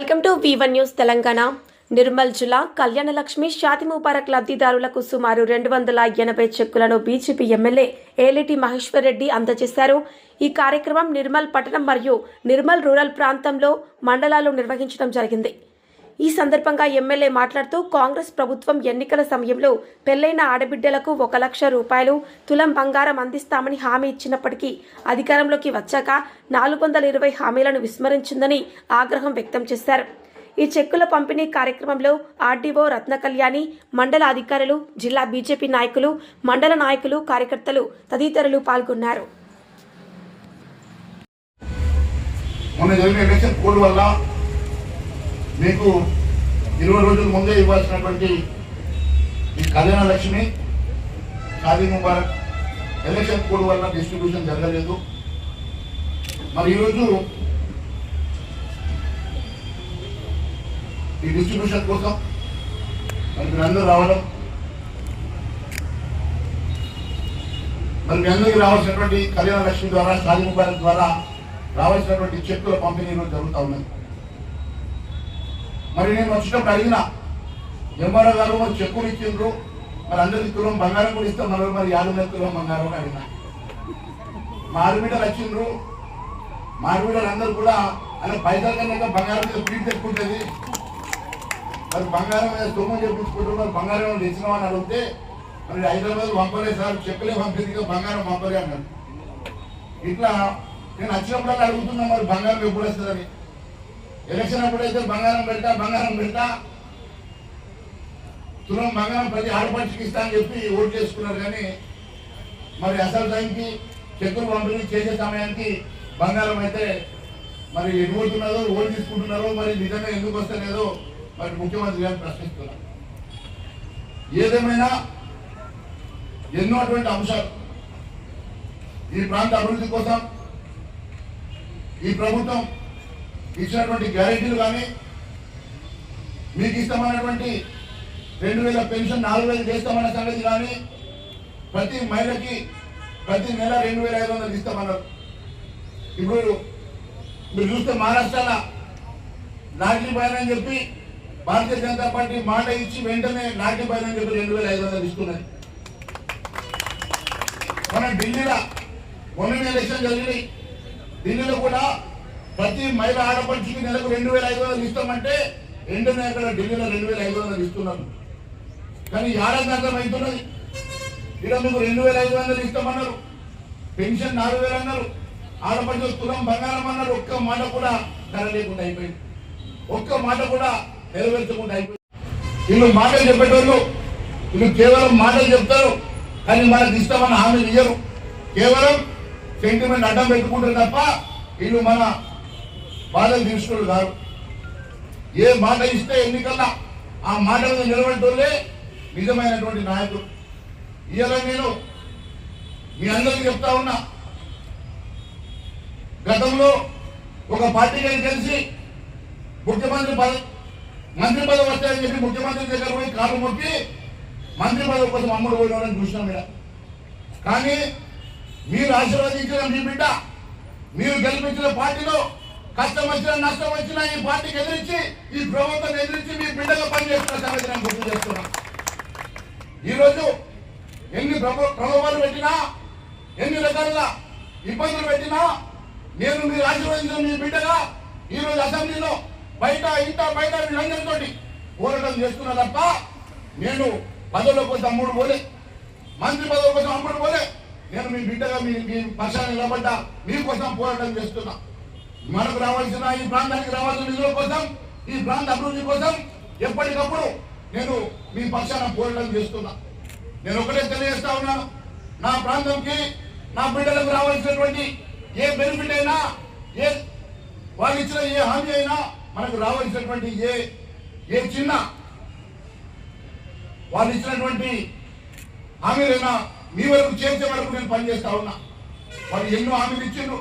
Welcome to one news Telangana. Nirmal జిల్లా Kalyana Lakshmi Shati Mubarak లబ్ధిదారులకు సుమారు రెండు వందల ఎనభై చెక్కులను బీజేపీ ఎమ్మెల్యే ఏలిటి మహేశ్వర్ రెడ్డి అందజేశారు. ఈ కార్యక్రమం నిర్మల్ పట్టణం మరియు నిర్మల్ రూరల్ ప్రాంతంలో మండలాలు నిర్వహించడం జరిగింది. ఈ సందర్భంగా ఎమ్మెల్యే మాట్లాడుతూ కాంగ్రెస్ ప్రభుత్వం ఎన్నికల సమయంలో పెళ్ళైన ఆడబిడ్డలకు ఒక లక్ష రూపాయలు తులం బంగారం అందిస్తామని హామీ ఇచ్చినప్పటికీ అధికారంలోకి వచ్చాక నాలుగు వందల ఇరవై హామీలను విస్మరించిందని ఆగ్రహం వ్యక్తం చేశారు. ఈ చెక్కుల పంపిణీ కార్యక్రమంలో ఆర్డీఓ రత్న కళ్యాణి మండల అధికారులు జిల్లా బీజేపీ నాయకులు మండల నాయకులు కార్యకర్తలు తదితరులు పాల్గొన్నారు. మొన్న జరిగిన ఎలక్షన్ కోడ్ వల్ల మీకు ఇరవై రోజుల ముందే ఇవ్వాల్సినటువంటి ఈ కళ్యాణ లక్ష్మి ఖాదీ ముబారక్ ఎలక్షన్ కోడ్ వల్ల డిస్ట్రిబ్యూషన్ జరగలేదు. మరి ఈరోజు ఈ డిస్ట్రిబ్యూషన్ కోసం మరి మీరందరూ రావడం మరి మీ అందరికీ రావాల్సినటువంటి కళ్యాణ లక్ష్మి ద్వారా షాదీ ముబారక్ ద్వారా రావాల్సినటువంటి చెక్కుల పంపిణీ ఈరోజు జరుగుతూ ఉన్నది. మరి నేను వచ్చినప్పుడు అడిగిన ఎంఆర్ఓ గారు మరి చెక్కులు ఇచ్చిండ్రు. మరి అందరికి తులం బంగారం కూడా ఇస్తాం. మరి మరి యాభై వేల తులం బంగారం అని అడిగిన. మా ఆడబిడ్డలు వచ్చిండ్రు. మా ఆడబిడ్డలు అందరూ కూడా అలా పైసలు కన్నా బంగారం మీద ప్రీట్ తెచ్చుకుంటుంది. ఉంటుంది మరి బంగారం మీద సొమ్ము చెప్పించుకుంటారు మరి బంగారం తెచ్చినామని అడిగితే మరి హైదరాబాద్ పంపలే సార్ చెప్పులే పంపింది బంగారం పంపలే అన్నాడు ఇట్లా నేను వచ్చినప్పుడల్లా అడుగుతున్నా మరి బంగారం ఎప్పుడు వస్తుందని. ఎలక్షన్ అప్పుడైతే బంగారం పెడతా బంగారం పెడతా. తులం బంగారం ప్రతి ఆడపడికి ఇస్తా అని చెప్పి ఓటు చేసుకున్నారు కానీ మరి అసలు టైంకి చెక్కులు పంపిణీ చేసే సమయానికి బంగారం అయితే మరి ఎటుపోతున్నదో ఓటు తీసుకుంటున్నారో మరి నిజంగా ఎందుకు వస్తలేదో మరి ముఖ్యమంత్రి గారు ప్రశ్నిస్తున్నారు. ఏదేమైనా ఎన్నో అటువంటి అంశాలు ఈ ప్రాంత అభివృద్ధి కోసం ఈ ప్రభుత్వం ఇచ్చినటువంటి గ్యారెంటీలు కానీ మీకు ఇష్టమైనటువంటి రెండు వేల పెన్షన్ నాలుగు వేలు చేస్తామన్న సంగతి కానీ ప్రతి మహిళకి ప్రతి నెల రెండు వేల ఐదు వందలు ఇస్తామన్నారు. ఇప్పుడు మీరు చూస్తే మహారాష్ట్రలో లాటరీ పైన అని చెప్పి భారతీయ జనతా పార్టీ మాట ఇచ్చి వెంటనే లాటరీ పైన అని చెప్పి రెండు వేల ఐదు వందలు ఇస్తున్నది మన ఢిల్లీలో మొన్న ఎలక్షన్ జరిగినాయి. ఢిల్లీలో కూడా ప్రతి మహిళ ఆడపడికి నెలకు రెండు వేల ఐదు వందలు ఇస్తామంటే వెంటనే అక్కడ ఢిల్లీలో రెండు వేల ఐదు వందలు ఇస్తున్నాను కానీ ఏడాది అర్థం అవుతున్నది ఇక్కడ మీకు రెండు వేల ఐదు వందలు ఇస్తామన్నారు. పెన్షన్ నాలుగు వేలు అన్నారు. ఆడపడుచు తులం బంగారం అన్నారు. ఒక్క మాట కూడా ధర లేకుండా అయిపోయింది. ఒక్క మాట కూడా నెరవేర్చకుండా అయిపోయింది. వీళ్ళు మాటలు చెప్పేటోళ్ళు వీళ్ళు కేవలం మాటలు చెప్తారు కానీ మనకు ఇస్తామన్న హామీ ఇయ్యరు. కేవలం సెంటిమెంట్ అడ్డం పెట్టుకుంటారు తప్ప వీళ్ళు మన బాధలు తీసుకోరు కాదు ఏ మాట ఇస్తే ఎన్నికల్లా ఆ మాటలను మీద నిజమైనటువంటి నాయకుడు. ఇవాళ నేను మీ అందరికీ చెప్తా ఉన్నా. గతంలో ఒక పార్టీకి కలిసి ముఖ్యమంత్రి పదవి మంత్రి పదవి వస్తాయని చెప్పి ముఖ్యమంత్రి దగ్గర పోయి కాలు మొక్కి మంత్రి పదవి కోసం అమ్ముడు పోయినారని చూసినాం ఇక్కడ కానీ మీరు ఆశీర్వదించిన మీ బిడ్డ మీరు గెలిపించిన పార్టీలో కష్టం వచ్చినా నష్టం వచ్చినా ఈ పార్టీకి ఎదిరించి ఈ ప్రభుత్వం ఎదిరించి మీ బిడ్డగా పనిచేస్తున్న సంగతి నేను గుర్తు చేస్తున్నాను ఈరోజు ఎన్ని ప్రభావాలు పెట్టినా ఎన్ని రకాలుగా ఇబ్బందులు పెట్టినా నేను మీరు ఆశీర్వదించిన మీ బిడ్డగా ఈరోజు అసెంబ్లీలో బయట ఇంత బయట వీళ్ళందరితో పోరాటం చేస్తున్నా తప్ప నేను పదవుల కోసం మూడు పోలే. మంత్రి పదవుల కోసం అమ్ముడు పోలే. నేను మీ బిడ్డగా మీ మీ పక్షాన్ని నిలబడ్డా మీకోసం పోరాటం చేస్తున్నా. మనకు రావాల్సిన ఈ ప్రాంతానికి రావాల్సిన నిధుల కోసం ఈ ప్రాంత అభివృద్ధి కోసం ఎప్పటికప్పుడు నేను మీ పక్షాన పోరాటం చేస్తున్నా. నేను ఒకటే తెలియజేస్తా ఉన్నాను నా ప్రాంతంకి నా బిడ్డలకు రావాల్సినటువంటి ఏ బెనిఫిట్ అయినా ఏ వాళ్ళు ఇచ్చిన ఏ హామీ అయినా మనకు రావాల్సినటువంటి ఏ ఏ చిన్న వాళ్ళు ఇచ్చినటువంటి హామీలైనా మీ వరకు చేసే వరకు నేను పనిచేస్తా ఉన్నా. వాళ్ళు ఎన్నో హామీలు ఇచ్చిండ్రు.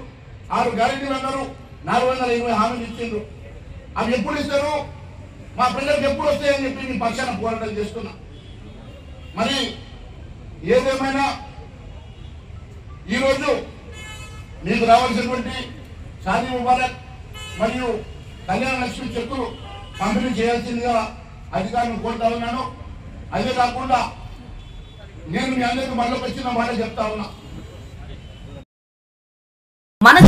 ఆరు గ్యారెంటీలు అన్నారు. నాలుగు వందల ఇరవై హామీలు ఇచ్చిండ్రు. అవి ఎప్పుడు ఇస్తారు మా పిల్లలకి ఎప్పుడు వస్తాయని చెప్పి మీ పక్షాన పోరాటం చేస్తున్నా. మరి ఏదేమైనా ఈరోజు మీకు రావాల్సినటువంటి షాదీ ముబారక్ మరియు కళ్యాణ లక్ష్మి చెక్కులు పంపిణీ చేయాల్సిందిగా అధికారులను కోరుతా ఉన్నాను. అదే కాకుండా నేను మీ అందరికీ మళ్ళీ వచ్చిన మాట చెప్తా ఉన్నా.